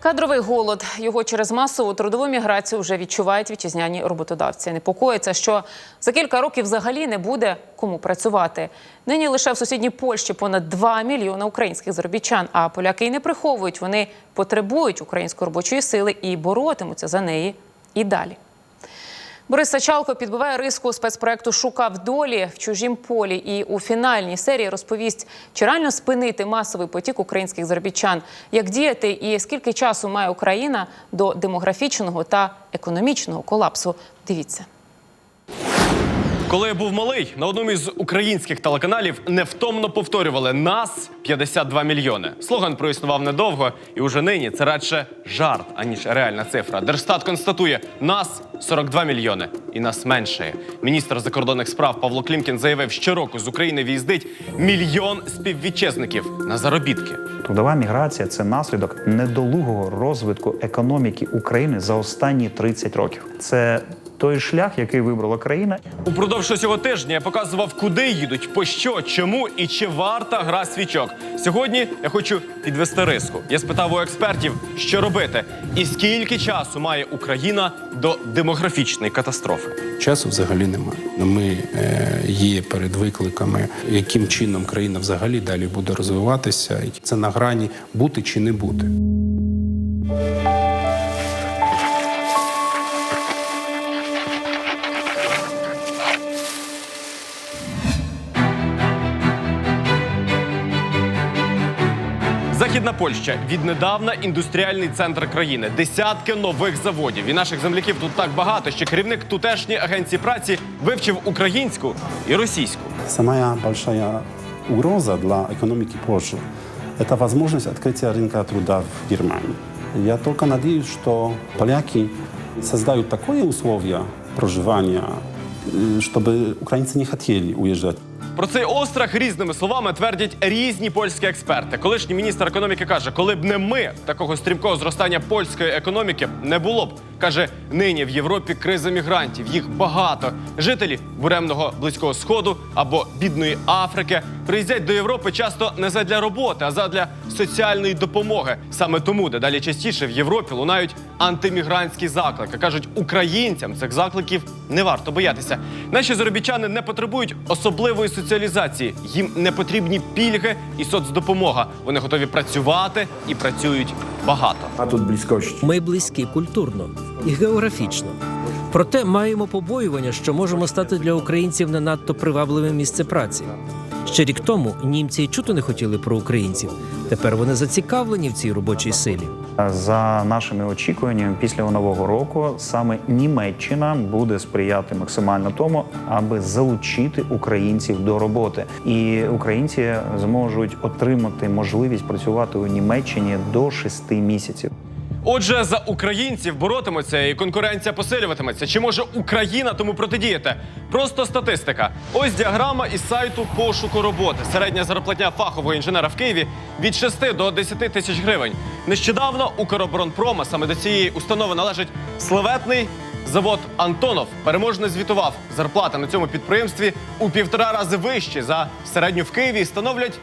Кадровий голод його через масову трудову міграцію вже відчувають вітчизняні роботодавці. Непокоїться, що за кілька років взагалі не буде кому працювати. Нині лише в сусідній Польщі понад 2 мільйони українських заробітчан. А поляки й не приховують. Вони потребують української робочої сили і боротимуться за неї і далі. Борис Сачалко підбиває риску спецпроекту Шукав долі в чужім полі і у фінальній серії розповість, чи реально спинити масовий потік українських заробітчан, як діяти і скільки часу має Україна до демографічного та економічного колапсу. Дивіться. Коли я був малий, на одному із українських телеканалів невтомно повторювали нас 52 мільйони. Слоган проіснував недовго, і уже нині це радше жарт, аніж реальна цифра. Держстат констатує нас 42 мільйони, і нас меншає. Міністр закордонних справ Павло Клімкін заявив, що року з України в'їздить мільйон співвітчизників на заробітки. Трудова міграція це наслідок недолугого розвитку економіки України за останні 30 років. Це той шлях, який вибрала країна, Упродовж цього тижня я показував, куди їдуть, по що, чому і чи варта гра свічок. Сьогодні я хочу підвести риску. Я спитав у експертів, що робити, і скільки часу має Україна до демографічної катастрофи. Часу взагалі немає. Ми е, є перед викликами, яким чином країна взагалі далі буде розвиватися. І Це на грані бути чи не бути. Західна Польща віднедавна індустріальний центр країни. Десятки нових заводів. І наших земляків тут так багато, що керівник тутешньої агенції праці вивчив українську і російську. Самая большая угроза для экономики Польши – это возможность открытия рынка труда в Германии. Я только надеюсь, что поляки создают такое условия проживания, э, чтобы украинцы не хотели уезжать. Про цей острах різними словами твердять різні польські експерти. Колишній міністр економіки каже, коли б не ми, такого стрімкого зростання польської економіки не було б. Каже, нині в Європі криза мігрантів. Їх багато. Жителі буремного близького сходу або бідної Африки приїздять до Європи часто не задля роботи, а задля соціальної допомоги. Саме тому дедалі частіше в Європі лунають антимігрантські заклики. кажуть, українцям цих закликів не варто боятися. Наші заробітчани не потребують особливої соціалізації. Їм не потрібні пільги і соцдопомога. Вони готові працювати і працюють багато. A тут близькості. Ми близькі культурно і географічно. Проте маємо побоювання, що можемо стати для українців не надто привабливим місце праці. Ще рік тому німці й чути не хотіли про українців. Тепер вони зацікавлені в цій робочій силі. За нашими очікуваннями, після нового року саме Німеччина буде сприяти максимально тому, аби залучити українців до роботи, і українці зможуть отримати можливість працювати у Німеччині до 6 місяців. Отже, за українців боротимуться і конкуренція посилюватиметься. Чи може Україна тому протидіяти? Просто статистика. Ось діаграма із сайту пошуку роботи. Середня зарплатня фахового інженера в Києві від 6 до 10 тисяч гривень. Нещодавно Укроборонпрома саме до цієї установи належить славетний завод Антонов. Переможно звітував. Зарплата на цьому підприємстві у півтора рази вищі за середню в Києві становлять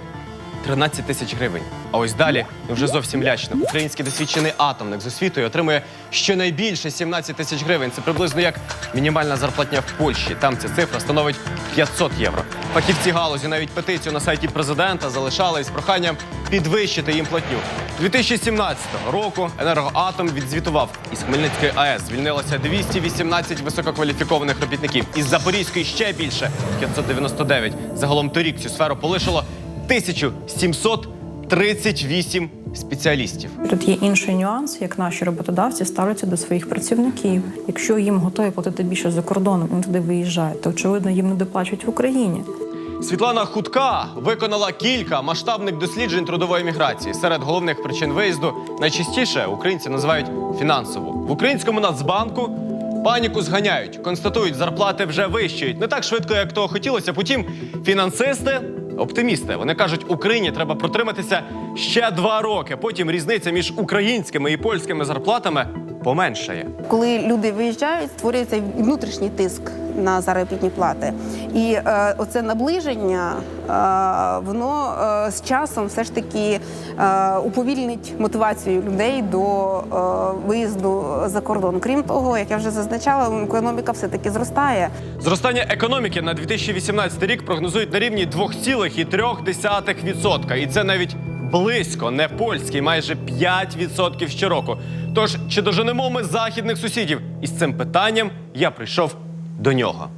13 тисяч гривень. А ось далі вже зовсім лячно. Український досвідчений атомник з освітою отримує щонайбільше 17 тисяч гривень. Це приблизно як мінімальна зарплатня в Польщі. Там ця цифра становить 500 євро. Фахівці галузі навіть петицію на сайті президента залишали із проханням підвищити їм платню. 2017 року енергоатом відзвітував із Хмельницької АЕС звільнилося 218 висококваліфікованих робітників. Із Запорізької ще більше 599. Загалом торік цю сферу полишило 1738 спеціалістів. Тут є інший нюанс, як наші роботодавці ставляться до своїх працівників. Якщо їм готові платити більше за кордоном, вони туди виїжджають, то очевидно їм не доплачують в Україні. Світлана Хутка виконала кілька масштабних досліджень трудової міграції. Серед головних причин виїзду найчастіше українці називають фінансову. В українському нацбанку паніку зганяють, констатують, зарплати вже вищають. Не так швидко, як того хотілося. Потім фінансисти. Оптимісти вони кажуть, Україні треба протриматися ще два роки. Потім різниця між українськими і польськими зарплатами поменшає. Коли люди виїжджають, створюється внутрішній тиск на заробітні плати. І е, оце наближення е, воно е, з часом все ж таки е, уповільнить мотивацію людей до е, виїзду за кордон. Крім того, як я вже зазначала, економіка все таки зростає. Зростання економіки на 2018 рік прогнозують на рівні 2,3%. І це навіть близько не польський, майже 5% щороку. Тож чи доженемо ми західних сусідів? І з цим питанням я прийшов до нього.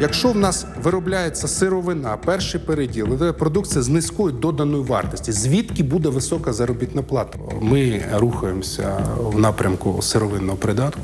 Якщо в нас виробляється сировина, перший переділ, це продукція з низькою доданою вартості, звідки буде висока заробітна плата? Ми рухаємося в напрямку сировинного придатку.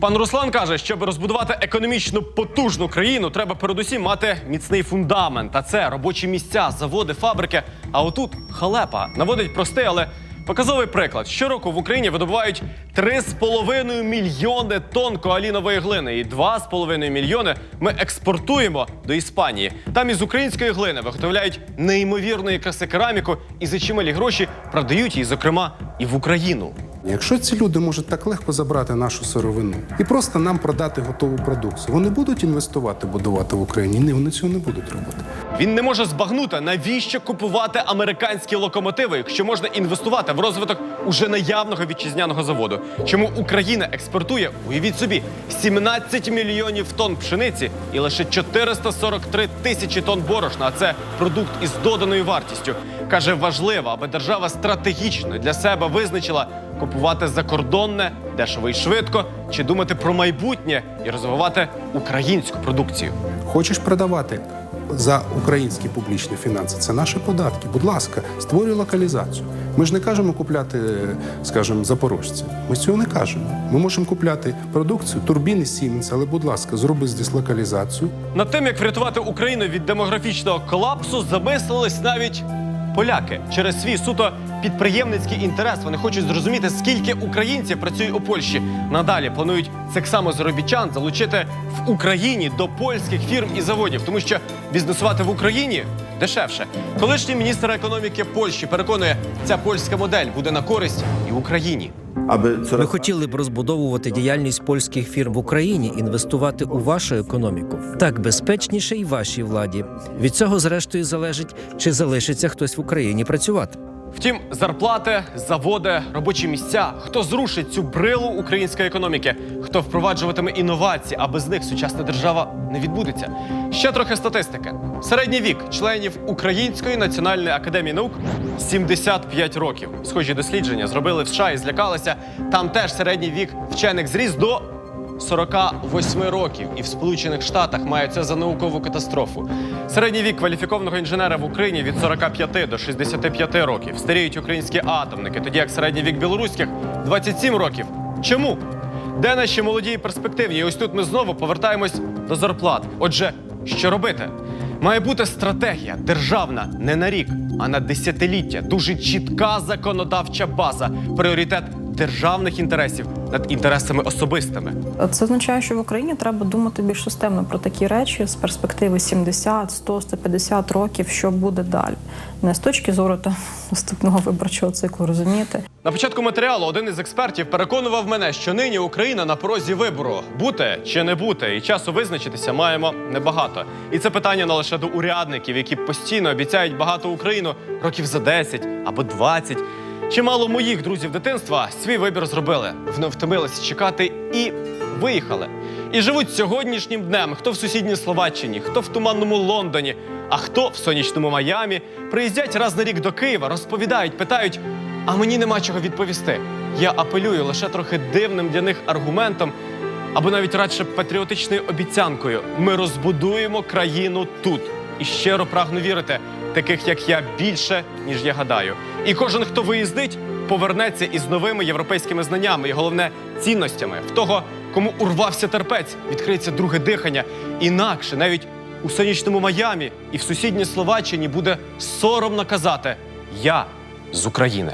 Пан Руслан каже, щоб розбудувати економічно потужну країну, треба передусім мати міцний фундамент. А це робочі місця, заводи, фабрики. А отут халепа наводить простий, але показовий приклад. Щороку в Україні видобувають 3,5 мільйони тонн коалінової глини, і 2,5 мільйони ми експортуємо до Іспанії. Там із української глини виготовляють неймовірної краси кераміку і за чималі гроші продають її, зокрема, і в Україну. Якщо ці люди можуть так легко забрати нашу сировину і просто нам продати готову продукцію, вони будуть інвестувати, будувати в Україні? Ні, вони цього не будуть робити. Він не може збагнути, навіщо купувати американські локомотиви, якщо можна інвестувати в розвиток уже наявного вітчизняного заводу. Чому Україна експортує, уявіть собі, 17 мільйонів тонн пшениці і лише 443 тисячі тонн борошна. А це продукт із доданою вартістю. Каже, важливо, аби держава стратегічно для себе визначила купувати закордонне, дешево і швидко, чи думати про майбутнє і розвивати українську продукцію. Хочеш продавати за українські публічні фінанси? Це наші податки. Будь ласка, створюй локалізацію. Ми ж не кажемо купляти, скажімо, запорожці. Ми цього не кажемо. Ми можемо купляти продукцію, турбіни Siemens, але, будь ласка, зроби здесь локалізацію. Над тим, як врятувати Україну від демографічного колапсу, замислились навіть поляки через свій суто підприємницький інтерес. Вони хочуть зрозуміти, скільки українців працює у Польщі. Надалі планують цих само заробітчан залучити в Україні до польських фірм і заводів, тому що бізнесувати в Україні дешевше. Колишній міністр економіки Польщі переконує, ця польська модель буде на користь і Україні. Ми хотіли б розбудовувати діяльність польських фірм в Україні, інвестувати у вашу економіку. Так безпечніше і вашій владі. Від цього, зрештою, залежить, чи залишиться хтось в Україні працювати. Втім, зарплати, заводи, робочі місця. Хто зрушить цю брилу української економіки? Хто впроваджуватиме інновації, а без них сучасна держава не відбудеться? Ще трохи статистики. Середній вік членів Української національної академії наук 75 років. Схожі дослідження зробили в США і злякалися. Там теж середній вік вчених зріс до 48 років, і в Сполучених Штатах мають це за наукову катастрофу. Середній вік кваліфікованого інженера в Україні від 45 до 65 років. Старіють українські атомники, тоді як середній вік білоруських 27 років. Чому? Де наші молоді і перспективні? І ось тут ми знову повертаємось до зарплат. Отже, що робити? Має бути стратегія державна не на рік, а на десятиліття. Дуже чітка законодавча база, пріоритет державних інтересів над інтересами особистими. Це означає, що в Україні треба думати більш системно про такі речі з перспективи 70, 100, 150 років, що буде далі. Не з точки зору там, наступного виборчого циклу, розумієте? На початку матеріалу один із експертів переконував мене, що нині Україна на порозі вибору бути чи не бути, і часу визначитися маємо небагато. І це питання не лише до урядників, які постійно обіцяють багато Україну років за 10 або 20. Чимало моїх друзів дитинства свій вибір зробили. Вони втомилися чекати і виїхали. І живуть сьогоднішнім днем. Хто в сусідній Словаччині, хто в туманному Лондоні, а хто в сонячному Майамі. Приїздять раз на рік до Києва, розповідають, питають. А мені нема чого відповісти. Я апелюю лише трохи дивним для них аргументом, або навіть радше патріотичною обіцянкою. Ми розбудуємо країну тут. І щиро прагну вірити, таких як я більше, ніж я гадаю. І кожен, хто виїздить, повернеться із новими європейськими знаннями і головне цінностями. В того, кому урвався терпець, відкриється друге дихання. Інакше навіть у сонячному Майамі і в сусідній Словаччині буде соромно казати Я з України.